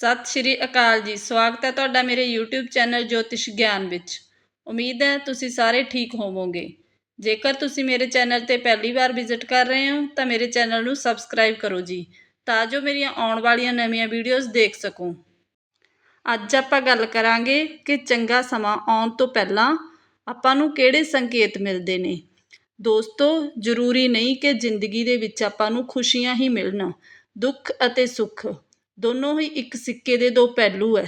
ਸਤਿ ਸ਼੍ਰੀ ਅਕਾਲ ਜੀ। ਸਵਾਗਤ ਹੈ ਤੁਹਾਡਾ ਮੇਰੇ YouTube ਚੈਨਲ ਜੋਤਿਸ਼ ਗਿਆਨ ਵਿੱਚ। ਉਮੀਦ ਹੈ ਤੁਸੀਂ ਸਾਰੇ ਠੀਕ ਹੋਵੋਗੇ। ਜੇਕਰ ਤੁਸੀਂ ਮੇਰੇ ਚੈਨਲ ਤੇ ਪਹਿਲੀ ਵਾਰ ਵਿਜ਼ਿਟ ਕਰ ਰਹੇ ਹੋ, ਤਾਂ ਮੇਰੇ ਚੈਨਲ ਨੂੰ ਸਬਸਕ੍ਰਾਈਬ ਕਰੋ ਜੀ, ਤਾਂ ਜੋ ਮੇਰੀਆਂ ਆਉਣ ਵਾਲੀਆਂ ਨਵੀਆਂ ਵੀਡੀਓਜ਼ ਦੇਖ ਸਕੋ। ਅੱਜ ਆਪਾਂ ਗੱਲ ਕਰਾਂਗੇ ਕਿ ਚੰਗਾ ਸਮਾਂ ਆਉਣ ਤੋਂ ਪਹਿਲਾਂ ਆਪਾਂ ਨੂੰ ਕਿਹੜੇ ਸੰਕੇਤ ਮਿਲਦੇ ਨੇ। ਦੋਸਤੋ, ਜ਼ਰੂਰੀ ਨਹੀਂ ਕਿ ਜ਼ਿੰਦਗੀ ਦੇ ਵਿੱਚ ਆਪਾਂ ਨੂੰ ਖੁਸ਼ੀਆਂ ਹੀ ਮਿਲਣ, ਦੁੱਖ ਅਤੇ ਸੁੱਖ। ਦੋਨੋਂ ਹੀ ਇੱਕ ਸਿੱਕੇ ਦੇ ਦੋ ਪਹਿਲੂ ਹੈ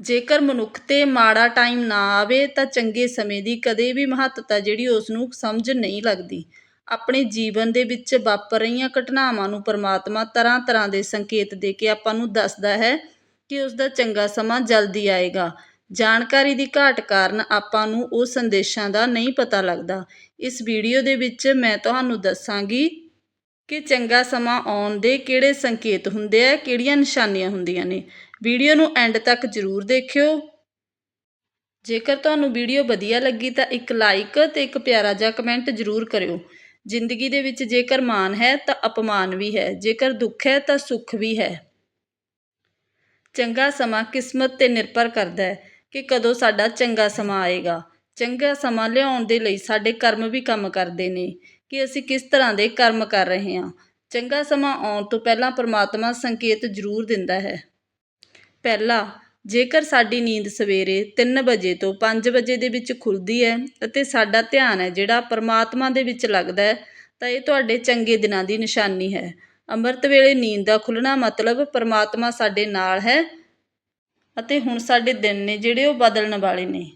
ਜੇਕਰ ਮਨੁੱਖ ਤੇ ਮਾੜਾ ਟਾਈਮ ਨਾ ਆਵੇ, ਤਾਂ ਚੰਗੇ ਸਮੇਂ ਦੀ ਕਦੇ ਵੀ ਮਹੱਤਤਾ ਜਿਹੜੀ ਉਸ ਨੂੰ ਸਮਝ ਨਹੀਂ ਲੱਗਦੀ। ਆਪਣੇ ਜੀਵਨ ਦੇ ਵਿੱਚ ਵਾਪਰ ਰਹੀਆਂ ਘਟਨਾਵਾਂ ਨੂੰ ਪਰਮਾਤਮਾ ਤਰ੍ਹਾਂ ਤਰ੍ਹਾਂ ਦੇ ਸੰਕੇਤ ਦੇ ਕੇ ਆਪਾਂ ਨੂੰ ਦੱਸਦਾ ਹੈ ਕਿ ਉਸ ਦਾ ਚੰਗਾ ਸਮਾਂ ਜਲਦੀ ਆਏਗਾ। ਜਾਣਕਾਰੀ ਦੀ ਘਾਟ ਕਾਰਨ ਆਪਾਂ ਨੂੰ ਉਹ ਸੰਦੇਸ਼ਾਂ ਦਾ ਨਹੀਂ ਪਤਾ ਲੱਗਦਾ। ਇਸ ਵੀਡੀਓ ਦੇ ਵਿੱਚ ਮੈਂ ਤੁਹਾਨੂੰ ਦੱਸਾਂਗੀ ਕਿ ਚੰਗਾ ਸਮਾਂ ਆਉਣ ਦੇ ਕਿਹੜੇ ਸੰਕੇਤ ਹੁੰਦੇ ਆ, ਕਿਹੜੀਆਂ ਨਿਸ਼ਾਨੀਆਂ ਹੁੰਦੀਆਂ ਨੇ। ਵੀਡੀਓ ਨੂੰ ਐਂਡ ਤੱਕ ਜ਼ਰੂਰ ਦੇਖਿਓ। ਜੇਕਰ ਤੁਹਾਨੂੰ ਵੀਡੀਓ ਵਧੀਆ ਲੱਗੀ ਤਾਂ ਇੱਕ ਲਾਈਕ ਤੇ ਇੱਕ ਪਿਆਰਾ ਜਿਹਾ ਕਮੈਂਟ ਜ਼ਰੂਰ ਕਰਿਓ। ਜ਼ਿੰਦਗੀ ਦੇ ਵਿੱਚ ਜੇਕਰ ਮਾਨ ਹੈ ਤਾਂ ਅਪਮਾਨ ਵੀ ਹੈ, ਜੇਕਰ ਦੁੱਖ ਹੈ ਤਾਂ ਸੁੱਖ ਵੀ ਹੈ। ਚੰਗਾ ਸਮਾਂ ਕਿਸਮਤ ਤੇ ਨਿਰਭਰ ਕਰਦਾ ਹੈ ਕਿ ਕਦੋਂ ਸਾਡਾ ਚੰਗਾ ਸਮਾਂ ਆਏਗਾ। ਚੰਗਾ ਸਮਾਂ ਲਿਆਉਣ ਦੇ ਲਈ ਸਾਡੇ ਕਰਮ ਵੀ ਕੰਮ ਕਰਦੇ ਨੇ। ਕਿ ਅਸੀਂ ਕਿਸ ਤਰ੍ਹਾਂ ਦੇ ਕਰਮ ਕਰ ਰਹੇ ਹਾਂ। ਚੰਗਾ ਸਮਾਂ ਆਉਣ ਤੋਂ ਪਹਿਲਾਂ ਪਰਮਾਤਮਾ ਸੰਕੇਤ ਜ਼ਰੂਰ ਦਿੰਦਾ ਹੈ। ਪਹਿਲਾ, ਜੇਕਰ ਸਾਡੀ ਨੀਂਦ ਸਵੇਰੇ 3 ਵਜੇ ਤੋਂ 5 ਵਜੇ ਦੇ ਵਿੱਚ ਖੁੱਲਦੀ ਹੈ ਅਤੇ ਸਾਡਾ ਧਿਆਨ ਹੈ ਜਿਹੜਾ ਪਰਮਾਤਮਾ ਦੇ ਵਿੱਚ ਲੱਗਦਾ ਹੈ, ਤਾਂ ਇਹ ਤੁਹਾਡੇ ਚੰਗੇ ਦਿਨਾਂ ਦੀ ਨਿਸ਼ਾਨੀ ਹੈ। ਅੰਮ੍ਰਿਤ ਵੇਲੇ ਨੀਂਦ ਦਾ ਖੁੱਲਣਾ ਮਤਲਬ ਪਰਮਾਤਮਾ ਸਾਡੇ ਨਾਲ ਹੈ ਅਤੇ ਹੁਣ ਸਾਡੇ ਦਿਨ ਨੇ ਜਿਹੜੇ ਉਹ ਬਦਲਣ ਵਾਲੇ ਨੇ।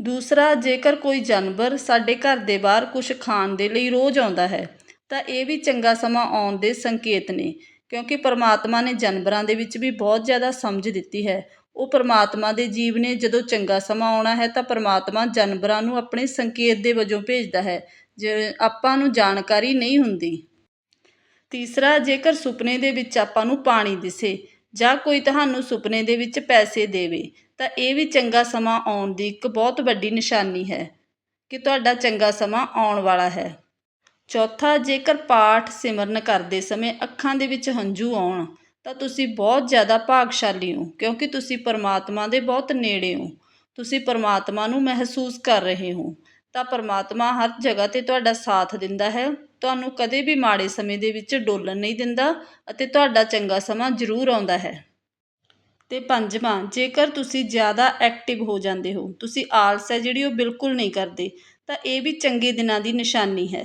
ਦੂਸਰਾ, ਜੇਕਰ ਕੋਈ ਜਾਨਵਰ ਸਾਡੇ ਘਰ ਦੇ ਬਾਹਰ ਕੁਛ ਖਾਣ ਦੇ ਲਈ ਰੋਜ਼ ਆਉਂਦਾ ਹੈ, ਤਾਂ ਇਹ ਵੀ ਚੰਗਾ ਸਮਾਂ ਆਉਣ ਦੇ ਸੰਕੇਤ ਨੇ, ਕਿਉਂਕਿ ਪਰਮਾਤਮਾ ਨੇ ਜਾਨਵਰਾਂ ਦੇ ਵਿੱਚ ਵੀ ਬਹੁਤ ਜ਼ਿਆਦਾ ਸਮਝ ਦਿੱਤੀ ਹੈ। ਉਹ ਪਰਮਾਤਮਾ ਦੇ ਜੀਵ ਨੇ ਜਦੋਂ ਚੰਗਾ ਸਮਾਂ ਆਉਣਾ ਹੈ, ਤਾਂ ਪਰਮਾਤਮਾ ਜਾਨਵਰਾਂ ਨੂੰ ਆਪਣੇ ਸੰਕੇਤ ਦੇ ਵਜੋਂ ਭੇਜਦਾ ਹੈ, ਜੇ ਆਪਾਂ ਨੂੰ ਜਾਣਕਾਰੀ ਨਹੀਂ ਹੁੰਦੀ। ਤੀਸਰਾ, ਜੇਕਰ ਸੁਪਨੇ ਦੇ ਵਿੱਚ ਆਪਾਂ ਨੂੰ ਪਾਣੀ ਦਿਸੇ ਜਾਂ ਕੋਈ ਤੁਹਾਨੂੰ ਸੁਪਨੇ ਦੇ ਵਿੱਚ ਪੈਸੇ ਦੇਵੇ ਤਾਂ ਇਹ ਵੀ ਚੰਗਾ ਸਮਾਂ ਆਉਣ ਦੀ ਇੱਕ ਬਹੁਤ ਵੱਡੀ ਨਿਸ਼ਾਨੀ ਹੈ ਕਿ ਤੁਹਾਡਾ ਚੰਗਾ ਸਮਾਂ ਆਉਣ ਵਾਲਾ ਹੈ। ਚੌਥਾ, ਜੇਕਰ ਪਾਠ ਸਿਮਰਨ ਕਰਦੇ ਸਮੇਂ ਅੱਖਾਂ ਦੇ ਵਿੱਚ ਹੰਝੂ ਆਉਣ, ਤਾਂ ਤੁਸੀਂ ਬਹੁਤ ਜ਼ਿਆਦਾ ਭਾਗਸ਼ਾਲੀ ਹੋ, ਕਿਉਂਕਿ ਤੁਸੀਂ ਪਰਮਾਤਮਾ ਦੇ ਬਹੁਤ ਨੇੜੇ ਹੋ। ਤੁਸੀਂ ਪਰਮਾਤਮਾ ਨੂੰ ਮਹਿਸੂਸ ਕਰ ਰਹੇ ਹੋ। ਤਾਂ ਪਰਮਾਤਮਾ ਹਰ ਜਗ੍ਹਾ ਤੇ ਤੁਹਾਡਾ ਸਾਥ ਦਿੰਦਾ ਹੈ। ਤੁਹਾਨੂੰ ਕਦੇ ਵੀ ਮਾੜੇ ਸਮੇਂ ਦੇ ਵਿੱਚ ਡੋਲਣ ਨਹੀਂ ਦਿੰਦਾ ਅਤੇ ਤੁਹਾਡਾ ਚੰਗਾ ਸਮਾਂ ਜ਼ਰੂਰ ਆਉਂਦਾ ਹੈ। ਅਤੇ ਪੰਜਵਾਂ, ਜੇਕਰ ਤੁਸੀਂ ਜ਼ਿਆਦਾ ਐਕਟਿਵ ਹੋ ਜਾਂਦੇ ਹੋ, ਤੁਸੀਂ ਆਲਸ ਹੈ ਜਿਹੜੀ ਉਹ ਬਿਲਕੁਲ ਨਹੀਂ ਕਰਦੇ, ਤਾਂ ਇਹ ਵੀ ਚੰਗੇ ਦਿਨਾਂ ਦੀ ਨਿਸ਼ਾਨੀ ਹੈ।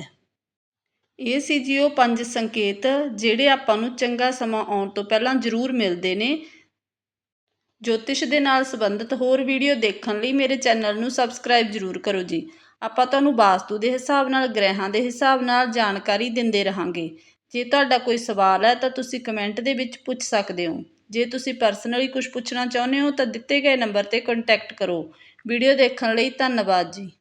ਇਹ ਸੀ ਜੀ ਉਹ ਪੰਜ ਸੰਕੇਤ ਜਿਹੜੇ ਆਪਾਂ ਨੂੰ ਚੰਗਾ ਸਮਾਂ ਆਉਣ ਤੋਂ ਪਹਿਲਾਂ ਜ਼ਰੂਰ ਮਿਲਦੇ ਨੇ। ਜੋਤਿਸ਼ ਦੇ ਨਾਲ ਸੰਬੰਧਿਤ ਹੋਰ ਵੀਡੀਓ ਦੇਖਣ ਲਈ ਮੇਰੇ ਚੈਨਲ ਨੂੰ ਸਬਸਕ੍ਰਾਈਬ ਜ਼ਰੂਰ ਕਰੋ ਜੀ। ਆਪਾਂ ਤੁਹਾਨੂੰ ਵਾਸਤੂ ਦੇ ਹਿਸਾਬ ਨਾਲ, ਗ੍ਰਹਿਾਂ ਦੇ ਹਿਸਾਬ ਨਾਲ ਜਾਣਕਾਰੀ ਦਿੰਦੇ ਰਹਾਂਗੇ। ਜੇ ਤੁਹਾਡਾ ਕੋਈ ਸਵਾਲ ਹੈ ਤਾਂ ਤੁਸੀਂ ਕਮੈਂਟ ਦੇ ਵਿੱਚ ਪੁੱਛ ਸਕਦੇ ਹੋ। ਜੇ ਤੁਸੀਂ ਪਰਸਨਲੀ ਕੁਝ ਪੁੱਛਣਾ ਚਾਹੁੰਦੇ ਹੋ ਤਾਂ ਦਿੱਤੇ ਗਏ ਨੰਬਰ ਤੇ ਕੰਟੈਕਟ ਕਰੋ। ਵੀਡੀਓ ਦੇਖਣ ਲਈ ਧੰਨਵਾਦ ਜੀ।